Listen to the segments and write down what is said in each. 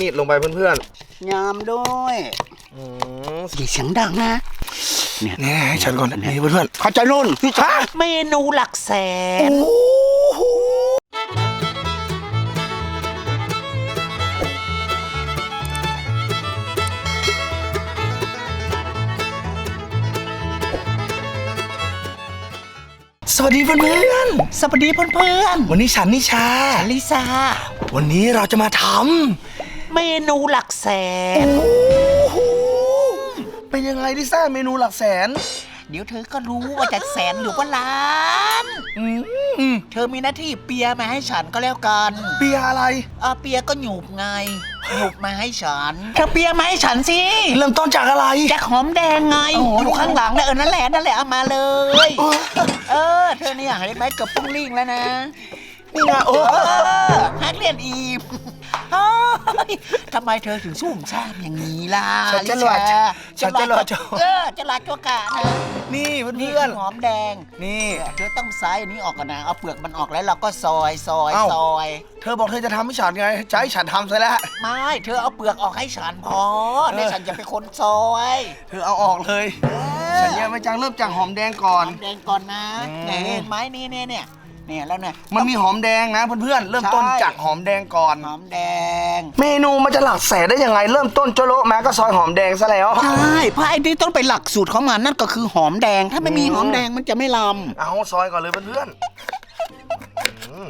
นี่ลงไปเพื่อนยามด้วยๆอืมอย่าเสียงดังนะเนี่ยนี่ให้ฉันก่อนนี่เพื่อนเขาใจะนุ่นพี่ช้าเมนูหลักแสๆนโอ้โหสวัสดีเพื่อนสวัสดีเพื่อนๆวันนี้ฉันนิชาๆลิซ่า วันนี้เราจะมาท เมนูหลักแสำนโอ้โหเป็นยังไงลิซ่าเมนูหลักแสน เดี๋ยวเธอก็รู้ว่าจะแสนหรือว่าล้านอืมเธอมีหน้าที่เปียมาให้ฉันก็แล้วกันเปียอะไรอาเปียก็หยุบไงหยุบมาให้ฉันเธอเปียมาให้ฉันสิเริ่มต้นจากอะไรจากหอมแดงไงโอ้โหอยู่ข้างหลังนะเออนั่นแหละนั่นแหละเอามาเลย เออเออเธอเนี่ยเห็นไหมเกือบปุ้งลิ่งแล้วนะนี่ไงโอ้เออฮักเรียนอีมเฮ้ ยทำไมเธอถึงสุ่มซ่ามอย่างนี้ล่ะฉันจะรอลิชาฉันจะรอจะเออจะลาจัวกะนะนี่นี่เพื่อนคือหอมแดงๆนี่ เธอต้องซ้ายอันนี้ออกก่อนนะเอาเปลือกมันออกแล้วเราก็ซอยซอยเอ้า ซอย เธอบอกเธอจะทำให้ฉันไงจะให้ฉันทำซะแล้ว ไม่เธอเอาเปลือกออกให้ฉันพอเออในฉันจะเป็นคนซอยเธอเอาออกเลยฉันแยกไปจังเริ่มจากหอมแดงก่อน หอมแดงก่อนนะอืม เนี่ยเห็นไหมนี่เนี่ยเนี่ย เนี่ยแล้วเนี่ยมันมีหอมแดงนะเพื่อนๆ เริ่มต้นใช่จากหอมแดงก่อน หอมแดง เมนูมันจะหลักแสนได้ยังไง เริ่มต้นโจโละมาก็ซอยหอมแดงซะแล้วใช่เพราะไอ้นี่ต้องไปหลักสูตรของมันนั่นก็คือหอมแดง ถ้าไม่มีอืมหอมแดงมันจะไม่ลเอาซอยก่อนเลยเพื่อนๆอืม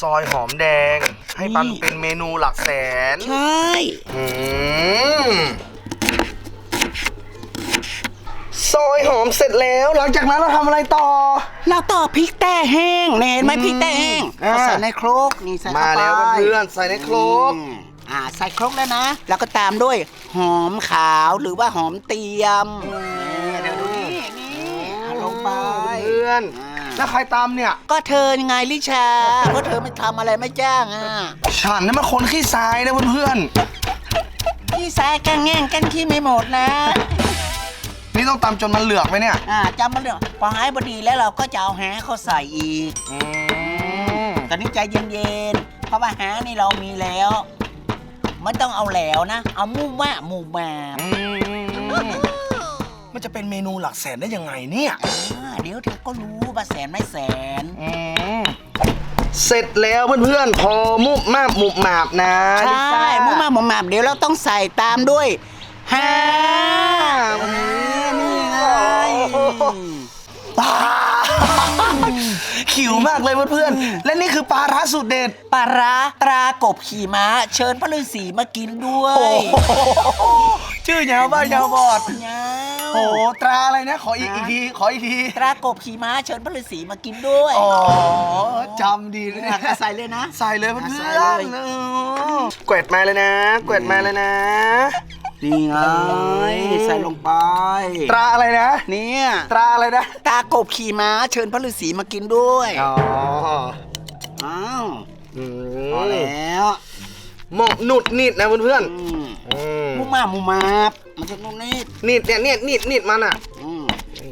ซอยหอมแดง ให้มันเป็นเมนูหลักแสนำใช่ อืมซอยหอมเสร็จแล้ว หลังจากนั้นเราทำอะไรต่อแล้วต่อพริกแต้แห้งเนี่ยเห็นไหมพริกแต้แห้งอ่าเอาใส่ในโครกนี่ใส่เข้มาไปแล้วเพื่อนๆใส่ในโครกอืมอ่าใส่โครกแล้วนะ แล้วก็ตามด้วยหอมขาวหรือว่าหอมเตียมนี่เดี๋ยวดูนี่นี่เอาลงไป เพื่อนอ่า แล้วใครตามเนี่ย ก็เธอยังไงลิชา เพราะเธอไม่ทำอะไรไม่จ้างอะฉันนั่นมันคนขี้ทรายนะเพื่อนพี่สายแกล้งแง่งแกล้งขี้ไม่หมดนะๆ นี่ต้องตำจนมันเหลือกไหมเนี่ยอ่าจำมาเรื่องพอหายบดีแล้วเราก็จะเอาแหเขาใส่อีก อืมตอนนี้ใจเย็นๆ เพราะว่าแหนี่เรามีแล้ว ไม่ต้องเอาแหลวนะ เอามู่ม่าหมู่มาอืมมันจะเป็นเมนูหลักแสนได้ยังไงเนี่ย อ่าเดี๋ยวเธอก็รู้ว่าแสนไม่แสนอืมเสร็จแล้วเพื่อนๆ พอมุบมาบมุบหมาบนะใชลิซ่า่มู่ม่าหมู่มาเดี๋ยวเราต้องใส่ตามด้วยแฮ ขิวมากเลยเพื่อนๆ และนี่คือปลาร้าสูตรเด็ด ปลาร้าตรากบขี่ม้า เชิญพระฤาษีมากินด้วยโอ้โหชื่อยาวบ้ายาวบอด ยาวโอ้โหตราอะไรนะ ขออีกอีกที ขออีกที ตรากบขี่ม้า เชิญพระฤาษีมากินด้วยอ๋อจำดีเลยอะใส่เลยนะ ใส่เลยเพื่อนใส่ๆเลยเออแกวดมาเลยนะแกวดมาเลยนะ นี่ไงใส่ลงไป ตราอะไรนะ เนี่ย ตราอะไรนะ ตากบขี่ม้าเชิญพระฤาษีมากินด้วย อ๋ออ้าวอืพอมแล้วหมกหนุดนิดนะเพื่อนอืมๆอืมมุมามุมาบมันจะนุ่มนิดนิดเนี่ยนิดนิดนิดมันอะอืม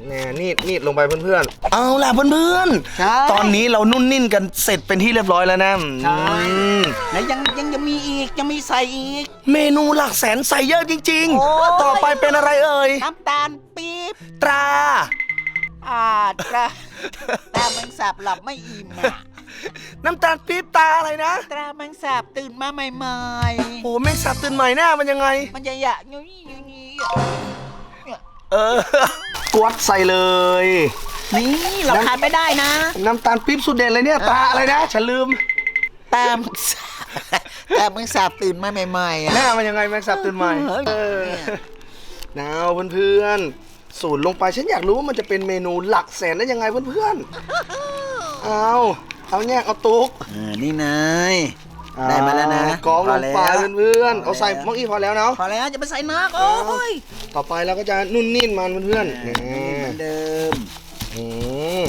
แน่นิดนิดลงไปเพื่อนๆเอาล่ะเพื่อนใช่ ๆ ตอนนี้เรานุ่นนิ่นกันเสร็จเป็นที่เรียบร้อยแล้วนะใช่อืมแล้วยังยังจะมีอีกยังมีใส่อีก เมนูหลักแสนใส่เยอะจริง โอ้ย ๆ ต่อไปเป็นอะไรเอ่ย น้ำตาลปี๊บตรา อาจจะตาแมงสาบหลับไม่อิ่มอะน้ำตาลปี๊บตาอะไรนะตราแมงสาบตื่นมาใหม่โอ้แม่งสับตื่นใหม่หน้ามันยังไง ๆ มันจะอยากยุยยุยยุยอะเออ กวดใส่เลย นี่เราขาดไม่ได้นะ น้ำตาลปี๊บสุดเด็ดเลยเนี่ยตาอะไรนะฉันลืมตามงสาบตาแมงสาบตื่นมาใหม่ๆอะหน้ามันยังไงแม่งสับตื่นใหม่เออเออหนาวเพื่อนๆสูตรลงไปฉันอยากรู้ว่ามันจะเป็นเมนูหลักแสนได้ยังไงเพื่อนๆเอาเอาแยกเอาตุ๊กเออนี่นาย ได้มาแล้วนะกองลงไปพอแล้วเพื่อนๆเอาใส่มังอีพอแล้วเนาะ พอแล้วจะไปใส่นักโอ้ยต่อไปเราก็จะนุ่นนิ่นมันเพื่อนๆนี่เหมือนเดิมอืม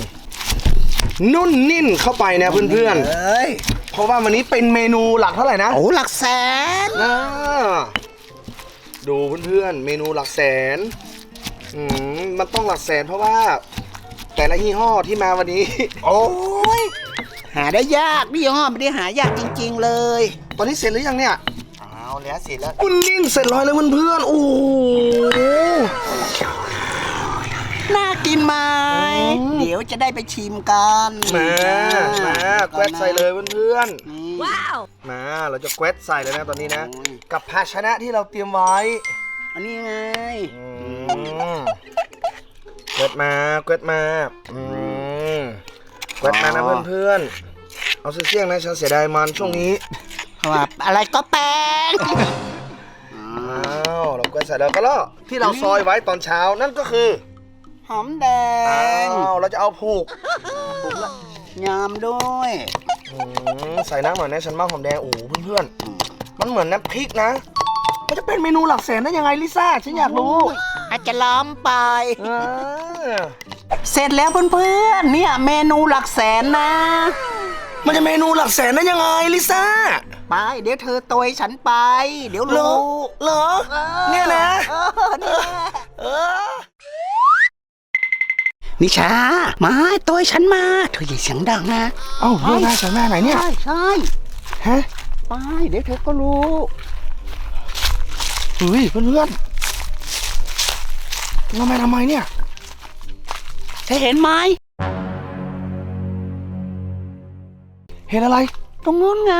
นุ่นนิ่นเข้าไปนะเพื่อนเอ้ยๆ เพราะว่าวันนี้เป็นเมนูหลักเท่าไหร่นะโอ้หลักแสนอ่าดูเพื่อนๆ เมนูหลักแสนอืมมันต้องหลักแสนเพราะว่า แต่ละยี่ห้อที่มาวันนี้ โอ้ย หาได้ยากนี่ห้อไม่ได้หายากจริง ๆ เลย ตอนนี้เสร็จหรือยังเนี่ยเอาแล้วเสร็จแล้วปุ้นนิ่งเสร็จร้อยแล้วเพื่อนๆโอ้โหน่ากินไหมอืมเดี๋ยวจะได้ไปชิมกันมามาแกวดใส่เลยเพื่อนนี่ๆมาเราจะแกวดใส่เลยนะตอนนี้นะโอ้ยกับภาชนะที่เราเตรียมไว้ อันนี้ไงอืมแกวดมาแกวดมาอืม แกวดมานะเพื่อนๆ เอาเสี่ยงๆนะฉันเสียดายมันช่วงนี้ว่าอะไรก็แป้งอ้าวเราแกวดใส่แล้วก็แล้วที่เราซอยไว้ตอนเช้านั่นก็คือ หอมแดอ้างวเราจะเอาผูกยำด้วยอืมใส่น้ำหน่อยนะฉันมากหอมแดงโอ้โหเพื่อนๆ มันเหมือนน้ำพริกนะ มันจะเป็นเมนูหลักแสนได้ยังไงลิซ่าฉันอยากรู้ อาจจะล้อมไปเออ เสร็จแล้วเพื่อนๆ เนี่ยเมนูหลักแสนนะ มันจะเมนูหลักแสนได้ยังไงลิซ่า ไปเดี๋ยวเธอโตยฉันไป เดี๋ยวเหรอรู้เหรอ เนี่ยนะ เออเนี่ยเออ นิชา มาโตยฉันมา เธออย่าเสียงดังนะ เอ้าเรื่องหน้าฉันแม่ไหนเนี่ย ใช่ใช่ฮะไปเดี๋ยวเธอก็รู้ เฮ้ยเพื่อนๆทำไมทำไมเนี่ย เธอเห็นไหม เห็นอะไร ตรงนู้นไง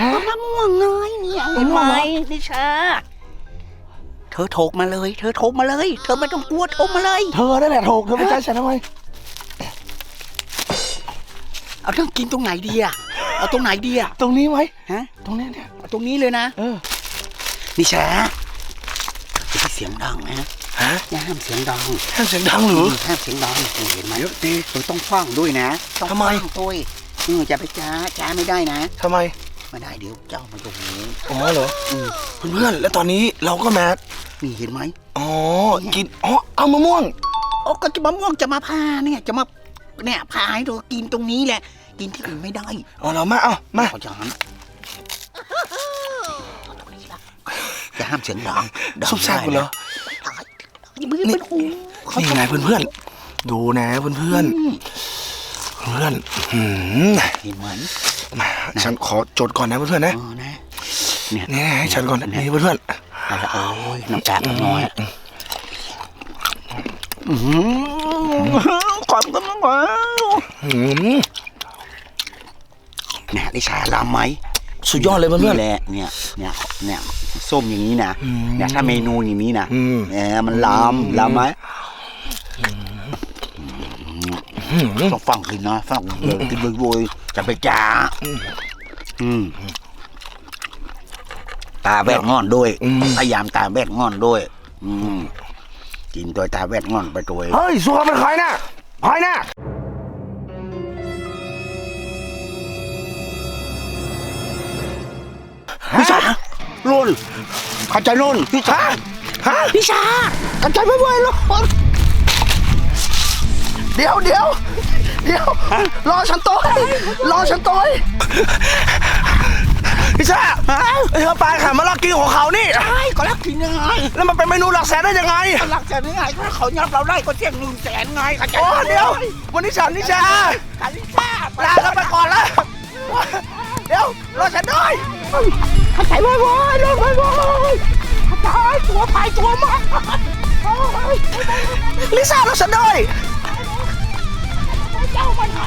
ฮะต้นมะม่วงไงเนี่ยเห็นไหมมะม่วงเหรอ นิชา เธอโถกมาเลย เธอโถกมาเลย เธอไม่ต้องกลัวโถกมาเลย เธอได้แหละถูกเธอไม่ใช่ฉันทำไมเอาต้องกินตรงไหนดีอะเอาตรงไหนดีอะตรงนี้ไว้ฮะตรงเนี้ยเนี่ยเอาตรงนี้เลยนะ เออนิชาจะไปเสียงดังนะ ฮะอย่าห้ามเสียงดังห้ามเสียงดังหรือห้ามเสียงดังนี่เห็นไหมดีเธอต้องฟังด้วยนะต้องทำไมฟังด้วยเออจะไปจ้าจ้าไม่ได้นะทำไมไม่ได้เดี๋ยวเจ้ามันจะหูอ๋อเหรออืมเพื่อนๆแล้วตอนนี้เราก็แมสนี่เห็นไหมอ๋อกินอ๋อเอามะม่วงโอ้ก็จะมะม่วงจะมาพาเนี่ยจะมาเนี่ยพาให้เธอกินตรงนี้แหละ กินที่อื่นไม่ได้เอาเรามาเอามาเขาจะหันเอาตรงนี้ละจะห้ามเสียงดังดังซุบซ่ากูเหรอ ตายอย่ามือเป็นหูนี่ไงเพื่อนๆ ดูนะเพื่อนอืมๆเพื่อนหืมเห็นไหมมาฉันขอจดก่อนนะเพื่อนๆนะเออนะเนี่ยนี่ให้ฉันก่อนนี่เพื่อนเอาละโอ้ยน้ำตาลน้อยอืมความกันมั้งวะๆหืมเนี่ยได้ชาลามไหมสุดยอดเลยเพื่อนนี่แหละเนี่ยเนี่ย เนี่ยส้มอย่างนี้นะอืมเนี่ยถ้าเมนูอย่างนี้นะอืมเนี่ยมันลามลามไหมๆหืมต้องฟังกินนะฟังเลยกินโวยๆจะไปจ้าอืมตาแวดงอนด้วยอืมพยายามตาแวดงอนด้วย อืมกินตัวตาแวดงอนไปตัวเฮ้ยสัวเป็นใครน่ะใครน่ะพี่ชาลุนเข้าใจลุนพี่ชาฮะพี่ชาเข้าใจไม่ไหวหรอกเดี๋ยวเดี๋ยวเดี๋ยวรอฉันตัวรอฉันตัวพี่ซ่าไอ้เธอปลาขามาลากินของเขานี่ใช่ก็รักกินยังไง แล้วมันเป็นเมนูหลักแสนได้ยังไงหลักแสนยังไงถ้าเขายับเราได้ก็เสี่ยงหนึ่งแสนไงเข้าใจโอ้เดี๋ยว วันนี้ฉันนิชาคาริซ่าลากันไปก่อนละเดี๋ยวรอฉันด้วย เข้าใจไว้ไว้ลงไว้ไว้เข้าใจตัวไปตัวมาลิซ่ารอฉันด้วยเจ้ามันหา